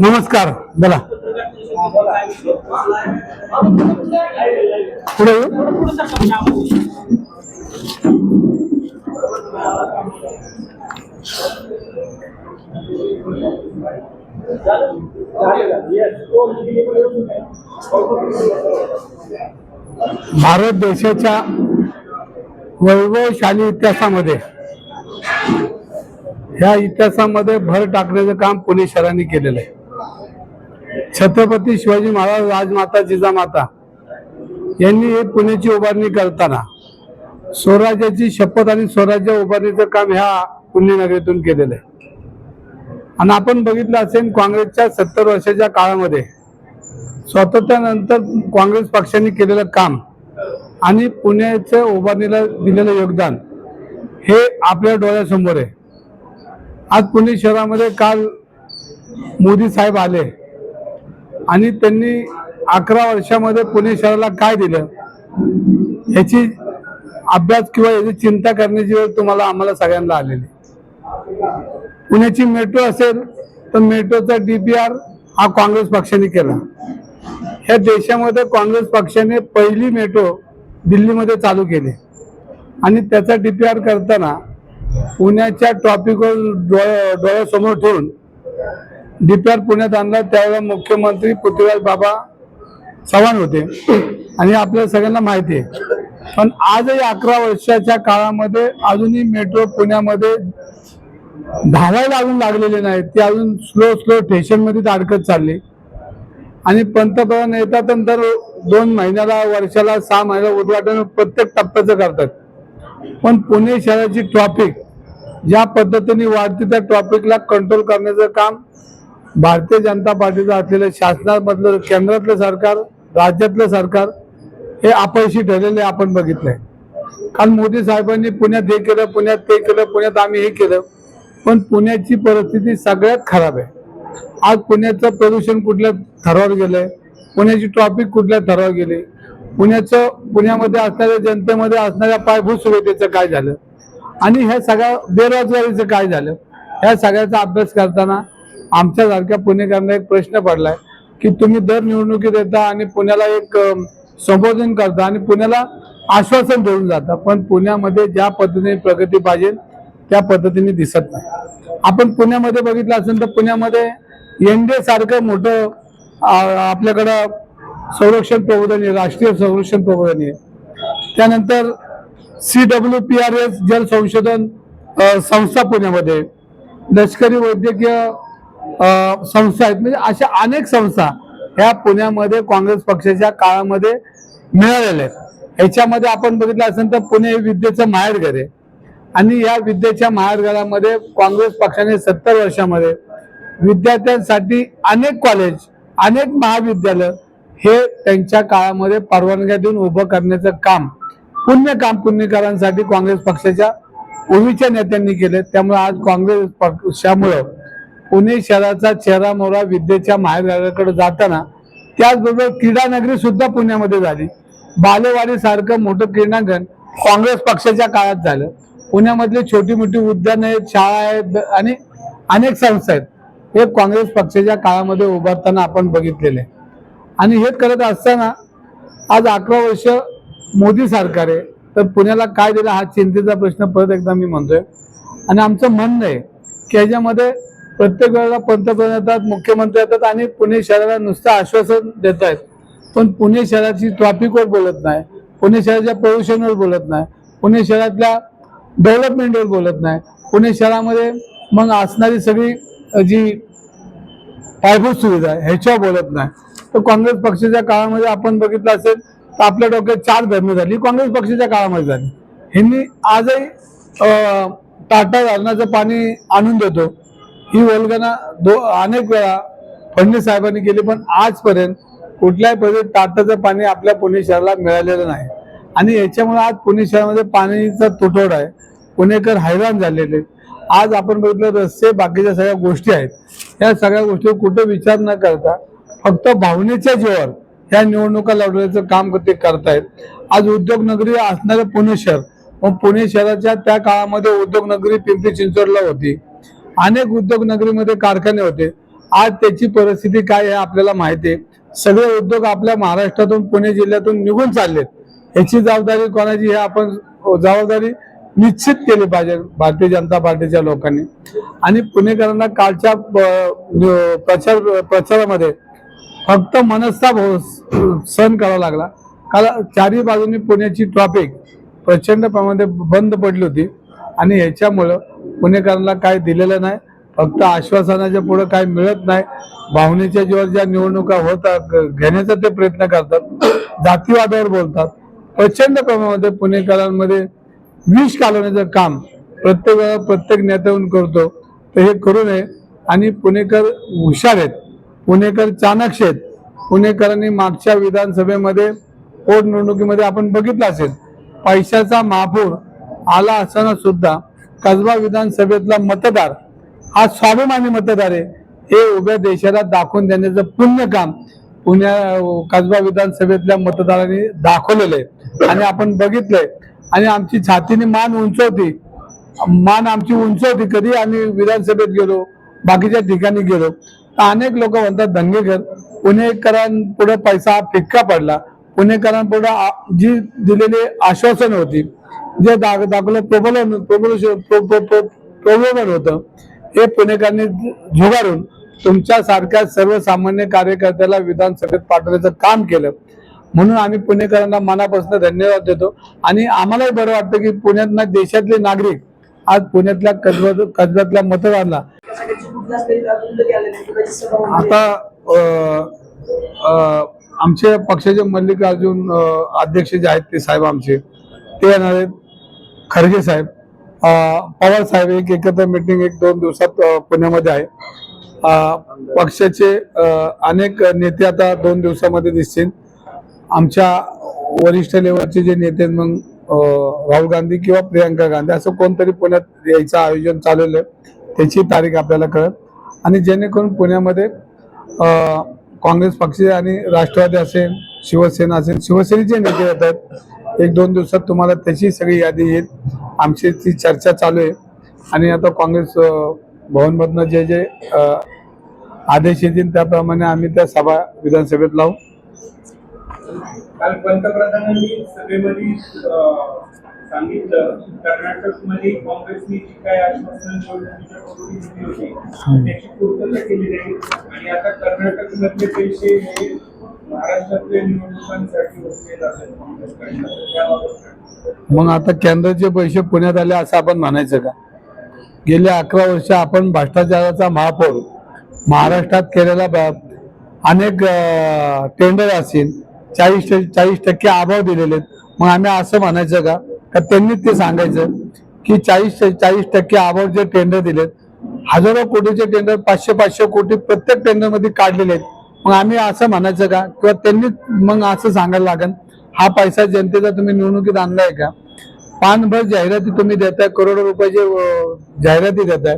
नमस्कार बोला. पुढे भारत देशाच्या वैभवशाली इतिहासामध्ये. ह्या इतिहासामध्ये भर टाकण्याचं काम पुणे शहराने केलेलं आहे. छत्रपती शिवाजी महाराज राजमाता जिजामाता यांनी हे पुण्याची उभारणी करताना स्वराज्याची शपथ आणि स्वराज्य उभारणीचं काम ह्या पुण्यनगरीतून केलेलं आहे. आणि आपण बघितलं असेल काँग्रेसच्या सत्तर वर्षाच्या काळामध्ये स्वातंत्र्यानंतर काँग्रेस पक्षाने केलेलं काम आणि पुण्याच्या उभारणीला दिलेलं योगदान हे आपल्या डोळ्यासमोर आहे. आज पुणे शहरामध्ये काल मोदी साहेब आले आणि त्यांनी अकरा वर्षामध्ये पुणे शहराला काय दिलं याची अभ्यास किंवा याची चिंता करण्याची वेळ तुम्हाला आम्हाला सगळ्यांना आलेली. पुण्याची मेट्रो असेल तर मेट्रोचा डीपीआर हा काँग्रेस पक्षाने केला. ह्या देशामध्ये काँग्रेस पक्षाने पहिली मेट्रो दिल्लीमध्ये चालू केले. आणि त्याचा डी पी आर करताना पुण्याच्या टॉपिकवर डोळ्या डोळ्यासमोर ठेवून डी पी आर पुण्यात आणला. त्यावेळेला मुख्यमंत्री पृथ्वीराज बाबा चव्हाण होते. आणि आपल्या सगळ्यांना माहिती आहे. पण आजही अकरा वर्षाच्या काळामध्ये अजूनही मेट्रो पुण्यामध्ये धावायला अजून लागलेले नाहीत. ते अजून स्लो स्लो स्टेशनमध्येच अडकत चालले. आणि पंतप्रधान येतात नंतर दोन महिन्याला वर्षाला सहा महिन्याला उद्घाटन प्रत्येक टप्प्याचं करतात. पण पुणे शहराची ट्रॉफिक ज्या पद्धतीने वाढते त्या ट्रॉफिकला कंट्रोल करण्याचं काम भारतीय जनता पार्टीचं असलेलं शासनामधलं केंद्रातलं सरकार राज्यातलं सरकार हे अपयशी ठरलेले आपण बघितलंय. कारण मोदी साहेबांनी पुण्यात हे केलं पुण्यात ते केलं पुण्यात आम्ही हे केलं पण पुण्याची परिस्थिती सगळ्यात खराब आहे. आज पुण्याचं प्रदूषण कुठल्या थरावर गेलंय? पुण्याची ट्रॉफिक कुठल्या थरावर गेली? पुण्याचं पुण्यामध्ये असणाऱ्या जनतेमध्ये असणाऱ्या पायभूत सुविधेचं काय झालं? आणि ह्या सगळ्या बेरोजगारीचं काय झालं? ह्या सगळ्याचा अभ्यास करताना आमच्यासारख्या पुणेकरांना एक प्रश्न पडलाय की तुम्ही दर निवडणुकीत येता आणि पुण्याला एक संबोधन करता आणि पुण्याला आश्वासन देऊन जाता. पण पुण्यामध्ये ज्या पद्धतीने प्रगती पाहिजे त्या पद्धतीने दिसत नाही. आपण पुण्यामध्ये बघितलं असेल तर पुण्यामध्ये एनडीए सारखं मोठं आपल्याकडं संरक्षण प्रबोधन आहे राष्ट्रीय संरक्षण प्रबोधन आहे. त्यानंतर C W P R S जल संशोधन संस्था पुण्यामध्ये लष्करी वैद्यकीय संस्था आहेत. म्हणजे अशा अनेक संस्था ह्या पुण्यामध्ये काँग्रेस पक्षाच्या काळामध्ये मिळालेल्या आहेत. ह्याच्यामध्ये आपण बघितलं असेल तर पुणे विद्येचं माहेरघर आहे. आणि या विद्येच्या माहेरघरामध्ये काँग्रेस पक्षाने सत्तर वर्षामध्ये विद्यार्थ्यांसाठी अनेक कॉलेज अनेक महाविद्यालय हे त्यांच्या काळामध्ये परवानग्या देऊन उभं करण्याचं काम पुण्य काम पुण्यकारांसाठी काँग्रेस पक्षाच्या पूर्वीच्या नेत्यांनी केले त्यामुळे आज काँग्रेस पक्षामुळं पुणे शहराचा चेहरा मोहरा विद्येच्या महाविद्यालयाकडे जाताना त्याचबरोबर क्रीडा नगरी सुद्धा पुण्यामध्ये झाली. बालेवाडी सारखं मोठं क्रीडांगण काँग्रेस पक्षाच्या काळात झालं. पुण्यामधली छोटी मोठी उद्यानं आहेत शाळा आहेत आणि अनेक संस्था आहेत. हे काँग्रेस पक्षाच्या काळामध्ये उभारताना आपण बघितलेले. आणि हे करत असताना आज अकरा वर्ष मोदी सरकार आहे तर पुण्याला काय दिलं हा चिंतेचा प्रश्न परत एकदा मी म्हणतोय. आणि आमचं म्हणणं आहे की याच्यामध्ये प्रत्येक वेळेला पंतप्रधान येतात मुख्यमंत्री येतात आणि पुणे शहराला नुसतं आश्वासन देत आहेत. पण पुणे शहराची ट्रॉफिकवर बोलत नाही पुणे शहराच्या प्रदूषणवर बोलत नाही पुणे शहरातल्या डेव्हलपमेंटवर बोलत नाही. पुणे शहरामध्ये मग असणारी सगळी जी पायाभूत सुविधा आहे ह्याच्यावर बोलत नाही. तर काँग्रेस पक्षाच्या काळामध्ये आपण बघितलं असेल तर आपल्या डोक्यात चार धर्म झाली. काँग्रेस पक्षाच्या काळामध्ये झाली. ह्यांनी आजही टाटा धरणाचं पाणी आणून देतो. ही वल्गना दो अनेक वेळा फडणवीस साहेबांनी केली पण आजपर्यंत कुठल्याही पद्धतीत टाटाचं पाणी आपल्या पुणे शहराला मिळालेलं नाही. आणि याच्यामुळे आज पुणे शहरामध्ये पाणीचा तुटवडा आहे. पुणेकर हैराण झालेले आहेत. आज आपण बघितलं रस्ते बाकीच्या सगळ्या गोष्टी आहेत. या सगळ्या गोष्टी कुठं विचार न करता फक्त भावनेच्या जीवावर ह्या निवडणुका लढवण्याचं काम ते करतायत. आज उद्योगनगरी असणारं असणारे पुणे शहर मग पुणे शहराच्या त्या काळामध्ये उद्योगनगरी पिंपरी चिंचवडला होती. अनेक उद्योगनगरीमध्ये कारखाने होते. आज त्याची परिस्थिती काय आहे आपल्याला माहिती आहे. सगळे उद्योग आपल्या महाराष्ट्रातून पुणे जिल्ह्यातून निघून चाललेत. याची जबाबदारी कोणाची हे आपण जबाबदारी निश्चित केली पाहिजे भारतीय जनता पार्टीच्या लोकांनी. आणि पुणेकरांना कालच्या प्रचार प्रचारामध्ये फक्त मनस्ताप हो सहन करावा लागला. काल चारही बाजूनी पुण्याची ट्रॉफिक प्रचंड प्रमाणात बंद पडली होती. आणि ह्याच्यामुळं पुणेकरांना काय दिलेलं नाही. फक्त आश्वासनाच्या पुढं काय मिळत नाही. भावनेच्या जीवावर ज्या निवडणुका होतात घेण्याचा ते प्रयत्न करतात. जातीवादावर बोलतात. प्रचंड प्रमाणामध्ये पुणेकरांमध्ये विष कालवण्याचं काम प्रत्येक वेळा प्रत्येक नेत्याहून करतो. तर हे करू नये. आणि पुणेकर हुशार आहेत. पुणेकर चाणक्य आहेत. पुणेकरांनी मागच्या विधानसभेमध्ये पोटनिवडणुकीमध्ये आपण बघितलं असेल पैशाचा महापूर आला असताना सुद्धा कसबा विधानसभेतला मतदार हा स्वाभिमानी मतदार आहे. हे उभ्या देशाला दाखवून देण्याचं पुण्य काम पुण्या कसबा विधानसभेतल्या मतदारांनी दाखवलेलं आहे. आणि आपण बघितलंय. आणि आमची छातीने मान उंचवती. मान आमची उंचवती कधी आम्ही विधानसभेत गेलो बाकीच्या ठिकाणी गेलो. तर अनेक लोक म्हणतात दंगेकर पुणेकरांपुढे पैसा हा फिक्का पडला. पुणेकरांपुढे आ- जी दिलेली आश्वासन होती जे दाख दाखवलं प्रबलन प्रबल प्रबोधन होतं हे पुणेकरांनी झुगारून तुमच्यासारख्या सर्वसामान्य कार्यकर्त्याला विधानसभेत पाठवण्याचं काम केलं. म्हणून आम्ही पुणेकरांना मनापासून धन्यवाद देतो. आणि आम्हालाही बरं वाटतं की पुण्यात देशातले नागरिक आज पुण्यातल्या कसब्यात कसब्यातल्या मतदारांना आता आमचे पक्षाचे मल्लिकार्जुन अध्यक्ष जे आहेत ते साहेब आमचे ते येणार आहेत. खरगे साहेब पवार साहेब एक एकत्र मीटिंग एक दोन दिवसात पुण्यामध्ये आहे. पक्षाचे अनेक नेते आता दोन दिवसामध्ये दिसतील. आमच्या वरिष्ठ लेवलचे जे नेते मग राहुल गांधी किंवा प्रियंका गांधी असं कोणतरी पुण्यात यायचं आयोजन चालवलं आहे त्याची तारीख आपल्याला कळत आणि जेणेकरून पुण्यामध्ये काँग्रेस पक्ष आणि राष्ट्रवादी असेल शिवसेना असेल शिवसेनेचे नेते येतात एक दोन दिवसात तुम्हाला त्याची सगळी यादी येईल. आमची ती चर्चा चालू आहे. आणि आता काँग्रेस भवनमधनं जे जे आदेश येतील त्याप्रमाणे आम्ही त्या सभा विधानसभेत लावू. काल पंतप्रधानांनी सभेमध्ये अं, सांगितलं कर्नाटकमध्ये काँग्रेसने जी काय आश्वासन निवडणुकीच्या पूर्वी दिली होती. त्याची पूर्तता केली नाही. आणि आता कर्नाटक मधले पैसे हे महाराष्ट्रातल्या निवडणुकांसाठी वसले जातात काँग्रेसकडनं त्याबाबत काय? मग आता केंद्राचे पैसे पुण्यात आले असं आपण म्हणायचं का? गेल्या अकरा वर्ष आपण भ्रष्टाचाराचा महापौर महाराष्ट्रात केलेला अनेक टेंडर असतील चाळीस चाळीस टक्के आभाव दिलेले आहेत. मग आम्ही असं म्हणायचं का? का त्यांनीच ते सांगायचं की चाळीस चाळीस टक्के आभाव जे टेंडर दिलेत हजारो कोटीचे टेंडर पाचशे पाचशे कोटी प्रत्येक टेंडरमध्ये काढलेले आहेत. मग आम्ही असं म्हणायचं का? किंवा त्यांनीच मग असं सांगायला लागेल हा पैसा जनतेचा तुम्ही निवडणुकीत आणलाय का? पानभर जाहिराती तुम्ही देताय करोडो रुपयाचे जाहिराती देताय.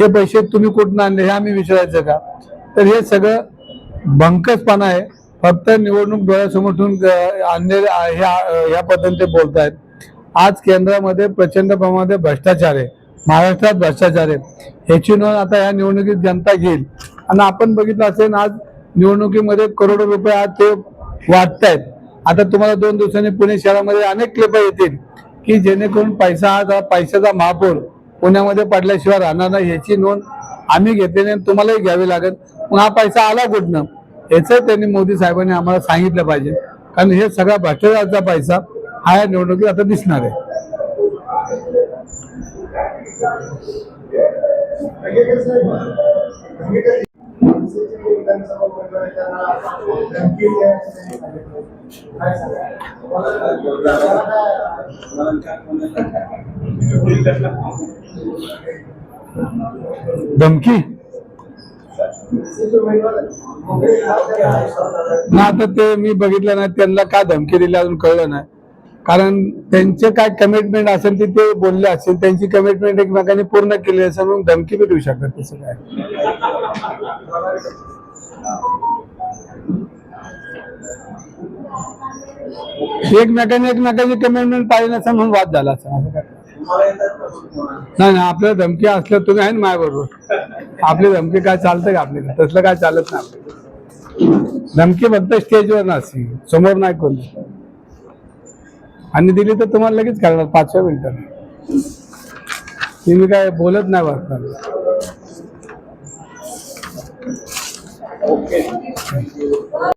हे पैसे तुम्ही कुठून आणले हे आम्ही विचारायचं का? तर हे सगळं भंकसपणा आहे. फक्त निवडणूक डोळ्यासमोर ठेवून आणलेले ह्या ह्या पद्धतीने ते बोलतायत. आज केंद्रामध्ये प्रचंड प्रमाणात भ्रष्टाचार आहे. महाराष्ट्रात भ्रष्टाचार आहे. ह्याची नोंद आता या निवडणुकीत जनता घेईल. आणि आपण बघितलं असेल आज निवडणुकीमध्ये करोडो रुपये आज ते वाटतायत. आता तुम्हाला दोन दिवसांनी पुणे शहरामध्ये अनेक क्लिप येतील. की जेणेकरून पैसा हा पैशाचा महापौर पुण्यामध्ये पडल्याशिवाय राहणार नाही ह्याची नोंद आम्ही घेतलेली आणि तुम्हालाही घ्यावी लागेल. मग हा पैसा आला कुठनं? याचं त्यांनी मोदी साहेबांनी आम्हाला सांगितलं पाहिजे. कारण हे सगळा भ्रष्टाचाराचा पैसा हा या निवडणुकीत आता दिसणार आहे. धमकी? ना आता ते मी बघितलं नाही त्यांना का धमकी दिली अजून कळलं नाही. कारण त्यांचे काय कमिटमेंट असेल ते ते बोलले असेल त्यांची कमिटमेंट एकमेकांनी पूर्ण केली असेल म्हणून धमकी बी देऊ शकतात तसं काय एकमेकांनी एकमेकांची कमिटमेंट पाहिजे नसेल म्हणून वाद झाला असं. नाही नाही आपल्या धमकी असल्या तुम्ही आहे ना माझ्याबरोबर. आपली धमकी काय चालतं का आपल्याला तसलं काय चालत नाही धमकी फक्त स्टेजवर नसते समोर नाही कोणी. आणि दिली तर तुम्हाला लगेच कळणार पाचव्या मिनिटात. तुम्ही काय बोलत नाही वाटणार. Okay.